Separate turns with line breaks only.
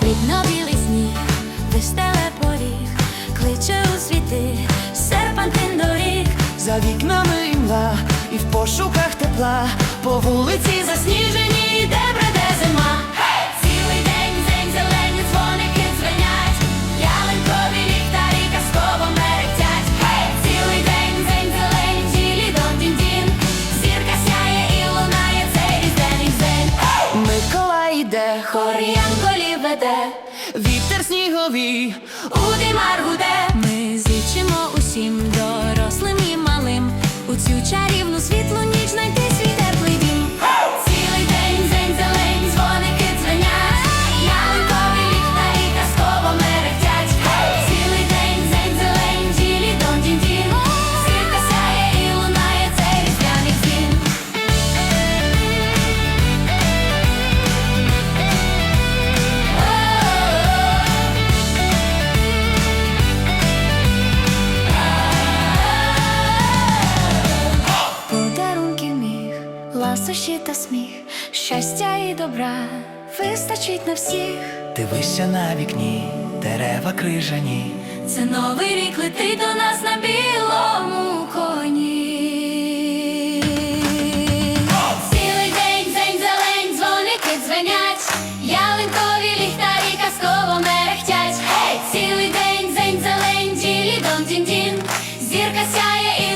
Срібно-білий сніг, поріг, кличе у світи, серпантин доріг,
за вікнами імла, і в пошуках тепла, по вулиці
засніжені. веде,
вітер сніговий,
у димар
гуде. Ми
зичимо
усім дорослим
і малим
у цю чарівну світлу. суші та сміх, щастя і добра вистачить на всіх.
Дивися на вікні, дерева крижані.
Це новий рік летить до нас на білому коні.
Цілий день, день, зелень, дзвоники
дзвенять, ялинкові ліхтарі
казково мерехтять.
Цілий день, день, зелень, ділі
зірка сяє і